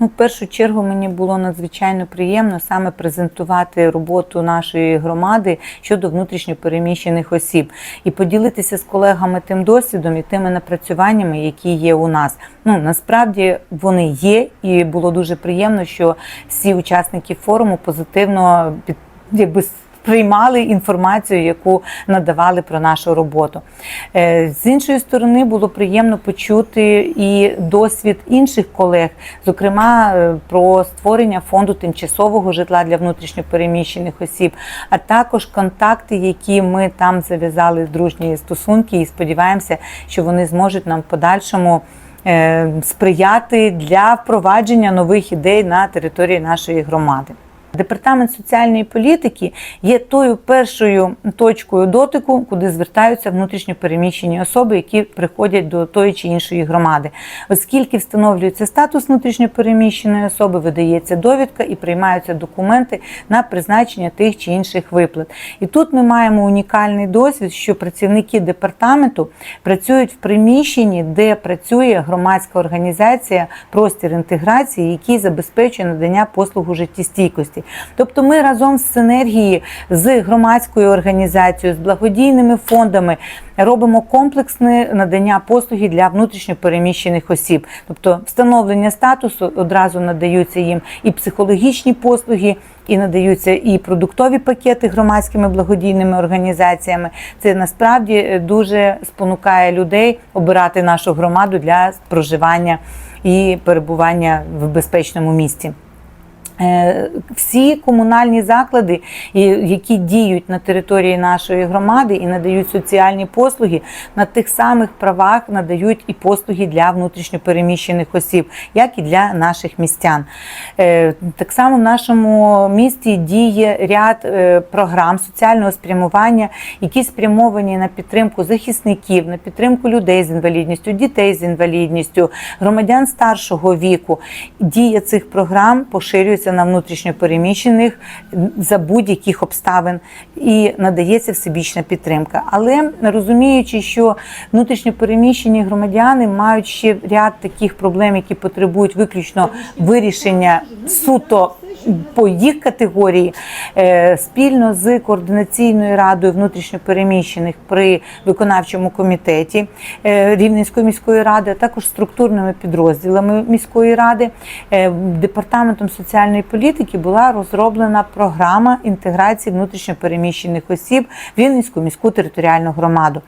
Ну, в першу чергу мені було надзвичайно приємно саме презентувати роботу нашої громади щодо внутрішньопереміщених осіб і поділитися з колегами тим досвідом і тими напрацюваннями, які є у нас. Ну насправді вони є, і було дуже приємно, що всі учасники форуму позитивно під якби приймали інформацію, яку надавали про нашу роботу. Е, З іншої сторони, було приємно почути і досвід інших колег, зокрема е, про створення фонду тимчасового житла для внутрішньопереміщених осіб, а також контакти, які ми там зав'язали дружні стосунки, і сподіваємося, що вони зможуть нам в подальшому. е, Сприяти для впровадження нових ідей на території нашої громади. Департамент соціальної політики є тою першою точкою дотику, куди звертаються внутрішньо переміщені особи, які приходять до тої чи іншої громади, оскільки встановлюється статус внутрішньо переміщеної особи, видається довідка і приймаються документи на призначення тих чи інших виплат. І тут ми маємо унікальний досвід, що працівники департаменту працюють в приміщенні, де працює громадська організація простір інтеграції, який забезпечує надання послугу життєстійкості. Тобто ми разом з синергії з громадською організацією, з благодійними фондами робимо комплексне надання послуги для внутрішньопереміщених осіб. Тобто встановлення статусу одразу надаються їм і психологічні послуги, і надаються і продуктові пакети громадськими благодійними організаціями. Це насправді е, дуже спонукає людей обирати нашу громаду для проживання і перебування в безпечному місці. Е, Всі комунальні заклади, які діють на території нашої громади і надають соціальні послуги, на тих самих правах надають і послуги для внутрішньопереміщених осіб, як і для наших містян. Е, Так само в нашому місті діє ряд е, програм соціального спрямування, які спрямовані на підтримку захисників, на підтримку людей з інвалідністю, дітей з інвалідністю, громадян старшого віку. Дія цих програм поширюється на внутрішньопереміщених за будь-яких обставин і надається всебічна підтримка. Але розуміючи, що внутрішньопереміщені громадяни мають ще ряд таких проблем, які потребують виключно вирішення суто. По їх категорії е, спільно з координаційною радою внутрішньопереміщених при виконавчому комітеті е, Рівненської міської ради, а також структурними підрозділами міської ради, е, департаментом соціальної політики була розроблена програма інтеграції внутрішньопереміщених осіб в Рівненську міську територіальну громаду.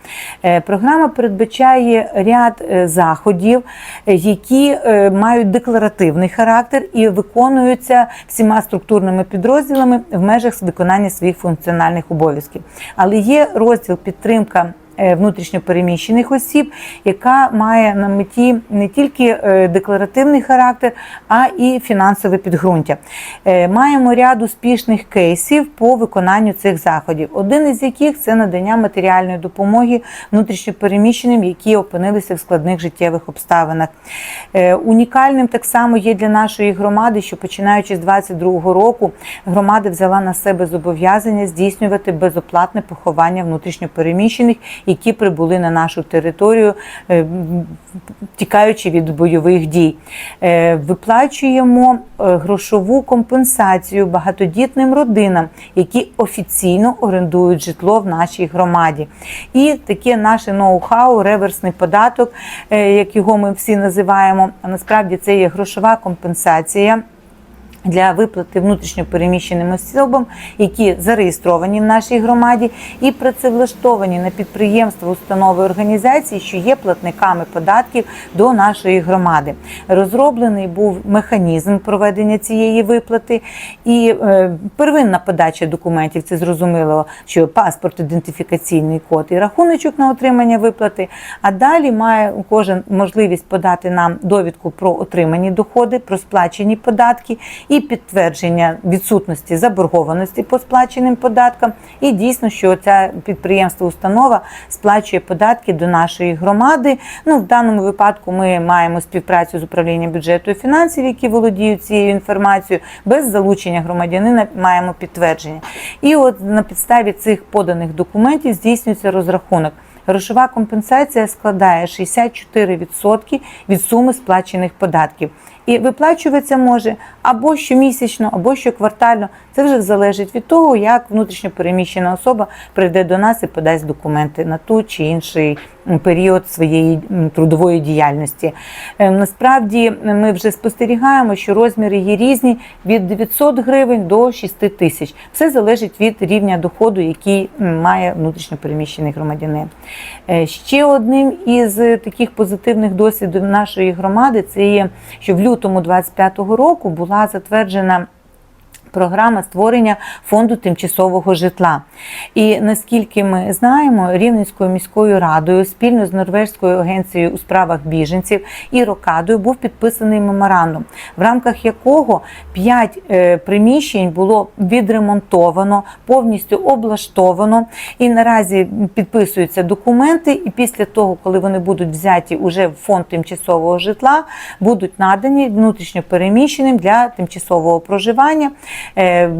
Програма передбачає ряд заходів, які мають декларативний характер і виконуються всіма структурними підрозділами в межах виконання своїх функціональних обов'язків. Але є розділ підтримка. Е, Внутрішньопереміщених осіб, яка має на меті не тільки е, декларативний характер, а і фінансове підґрунтя. Е, Маємо ряд успішних кейсів по виконанню цих заходів. Один із яких це надання матеріальної допомоги внутрішньопереміщеним, які опинилися в складних життєвих обставинах. Унікальним так само є для нашої громади, що починаючи з 2022 року громада взяла на себе зобов'язання здійснювати безоплатне поховання внутрішньопереміщених, які прибули на нашу територію, е, тікаючи від бойових дій. Е, Виплачуємо е, грошову компенсацію багатодітним родинам, які офіційно орендують житло в нашій громаді. І таке наше ноу-хау, реверсний податок, як його ми всі називаємо. А насправді це є грошова компенсація. Для виплати внутрішньопереміщеним особам, які зареєстровані в нашій громаді і працевлаштовані на підприємства, установи організації, що є платниками податків до нашої громади. Розроблений був механізм проведення цієї виплати і е, первинна подача документів. Це зрозуміло, що паспорт, ідентифікаційний код і рахуночок на отримання виплати. А далі має кожен можливість подати нам довідку про отримані доходи, про сплачені податки і підтвердження відсутності заборгованості по сплаченим податкам. І дійсно, що ця підприємство, установа сплачує податки до нашої громади. Ну, в даному випадку ми маємо співпрацю з управлінням бюджету і фінансів, які володіють цією інформацією. Без залучення громадянина маємо підтвердження. І от на підставі цих поданих документів здійснюється розрахунок. Грошова компенсація складає 64% від суми сплачених податків. І виплачуватися може або щомісячно, або щоквартально. Це вже залежить від того, як внутрішньо переміщена особа прийде до нас і подасть документи на ту чи інший період своєї трудової діяльності. Е, Насправді ми вже спостерігаємо, що розміри є різні від 900 гривень до 6 тисяч. Все залежить від рівня доходу, який має внутрішньо переміщений громадянин. Е, Ще одним із таких позитивних досвідів нашої громади це є, що в лютому 25-го року була затверджена. Програма створення фонду тимчасового житла. І наскільки ми знаємо, Рівненською міською радою спільно з Норвезькою агенцією у справах біженців і Рокадою був підписаний меморандум, в рамках якого 5 приміщень було відремонтовано, повністю облаштовано. І наразі підписуються документи. І після того, коли вони будуть взяті уже в фонд тимчасового житла, будуть надані внутрішньо переміщеним для тимчасового проживання. Е,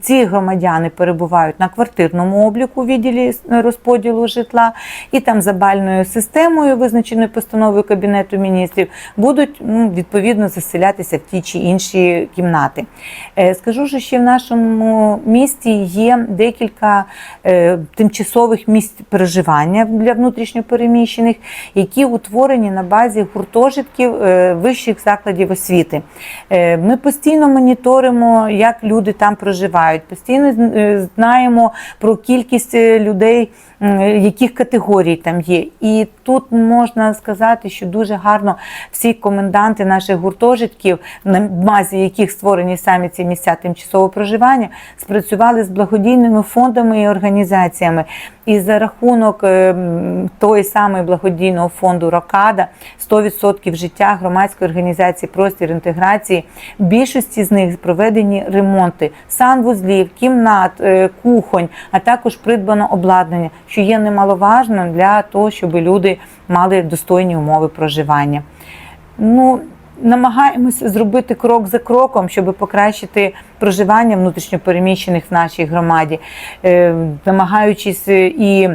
Ці громадяни перебувають на квартирному обліку відділі розподілу житла, і там за бальною системою, визначеною постановою Кабінету міністрів, будуть ну, відповідно заселятися в ті чи інші кімнати. Е, Скажу, що ще в нашому місті є декілька е, тимчасових місць проживання для внутрішньопереміщених, які утворені на базі гуртожитків вищих закладів освіти. Ми постійно моніторимо, як люди там проживають, постійно е, знаємо про кількість е, людей, яких категорій там є. І тут можна сказати, що дуже гарно всі коменданти наших гуртожитків, на базі яких створені самі ці місця тимчасового проживання, спрацювали з благодійними фондами і організаціями. І за рахунок е, м, самої благодійного фонду Рокада 100% життя громадської організації Простір інтеграції. Більшості з них проведені ремонти санвузлів, кімнат, е, кухонь, а також придбано обладнання, що є немаловажним для того, щоб люди мали достойні умови проживання. Ну, намагаємося зробити крок за кроком, щоб покращити проживання внутрішньопереміщених в нашій громаді, Е, намагаючись е, і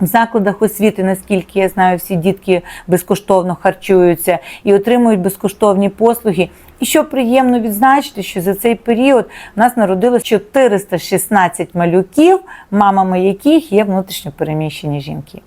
в закладах освіти, наскільки я знаю, всі дітки безкоштовно харчуються і отримують безкоштовні послуги. І що приємно відзначити, що за цей період в нас народилось 416 малюків, мамами яких є внутрішньо переміщені жінки.